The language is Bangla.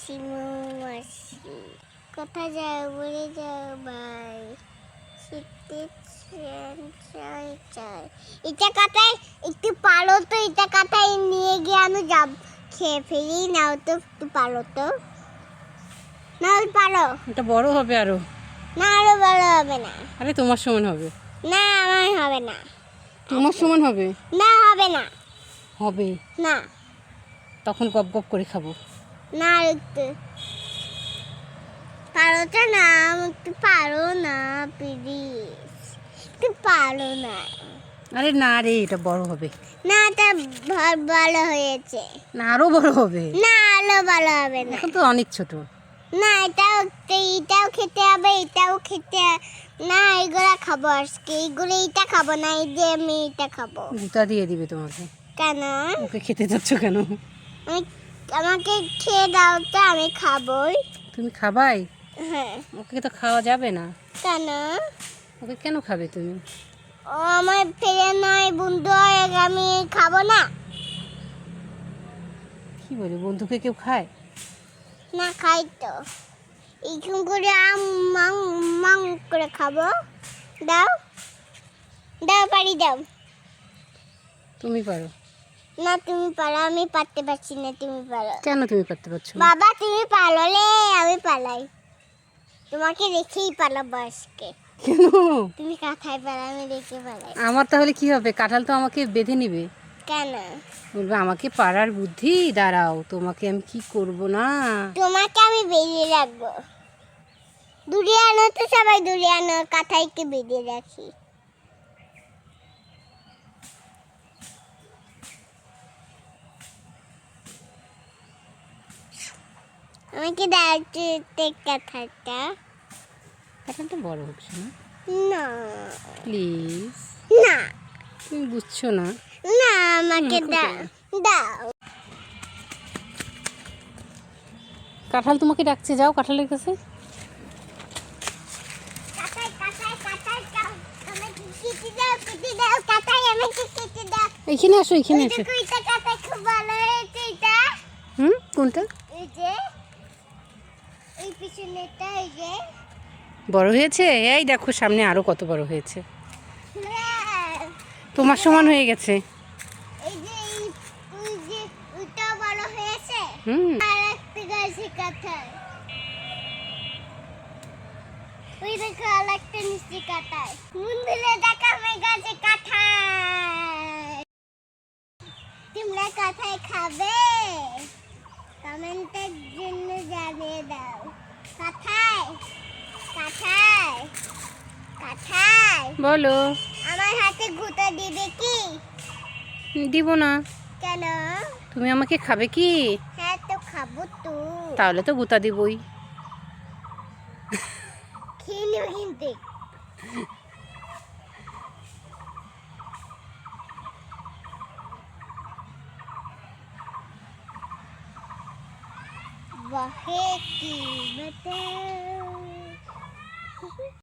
মাসি মাসি কোথায় যাও বলে যাও ভাই। শীতে চাই চাই। এটা কাটায় একটু পারো তো এটা কাটায় নিয়ে গিয়ে আমি যাব। খেয়ে ফেলি নাও তো একটু পারো তো। না পারো। এটা বড় হবে আরও। না আরও বড় হবে না। আরে তোমার সমান হবে। না আমার হবে না। তোমার সমান হবে? না হবে না। হবে। না। তখন গপ গপ করে খাব। না আর একটু পারো তো না একটু পারো না প্লিজ একটু পারো না। আরে না রে এটা বড় হবে। না এটা হয়েছে। না আরও বড় হবে। না আরও ভালো হবে না। এখন তো অনেক ছোট। না এটাও এটাও খেতে হবে এটাও খেতে না এগুলা খাব আজকে। এইগুলো এইটা খাব না এই যে আমি এটা খাব। জুতা দিয়ে দিবে তোমাকে। কেন? ওকে খেতে যাচ্ছ কেন? আমি আমাকে খেয়ে দাও তো আমি খাবোই। তুমি খাবাই? হ্যাঁ। ওকে তো খাওয়া যাবে না। কেন? ওকে কেন খাবে তুমি? ও আমার ফিরে নয় বন্ধু হয়ে আমি খাব না। কি বলি বন্ধুকে কেউ খায়? না খাই তো। এইরকম করে আম মাং মাং করে খাব। দাও। দাও পারি দাও। তুমি পারো। না তুমি পারো আমি পারতে পারছি না তুমি পারো। কেন তুমি পারতে পারছ না? বাবা তুমি পালালে আমি পালাই। তোমাকে রেখেই পালাবো আজকে কেন? তুমি কাঁথায় পালা আমি রেখে পালাই। আমার তাহলে কি হবে? কাঁঠাল তো আমাকে বেঁধে নিবে। কেন? বলবে আমাকে পাড়ার বুদ্ধি দাঁড়াও তোমাকে আমি কি করব না? তোমাকে আমি বেরিয়ে রাখব। দূরে আনো তো সবাই দূরে আনো কাঁথাইকে বেঁধে রাখি। আমাকে দাঁড়াতে কাঁথাটা কাঁঠালটা বড় হচ্ছে না। না। প্লিজ না। তুমি বুঝছ না। না আমাকে দাও দাও। কাঁঠাল তোমাকে ডাকছে যাও কাঁঠালের কাছে। এখানে আসো এখানে এটা। হুম কোনটা? পিছনেটা এই যে। বড় হয়েছে? এই দেখো সামনে আরও কত বড় হয়েছে। হ্যাঁ, তোমার সমান হয়ে গেছে। এই যে এই- ওই যে ওইটাও বড় হয়েছে। হুম। আর একটা গাছে কাঁথাই ওই দেখো আর একটা দেখো গাছে তোমরা কাঁথাই খাবে? কমেন্টের জন্য জানিয়ে দাও। বলো। আমার হাতে গুতা দিবে কি? দিব না। কেন? তুমি আমাকে খাবে কি? হ্যাঁ তো খাব তো। তাহলে তো গুতা দিবই। খেয়ে নেব কিন্তু वहे की बताओ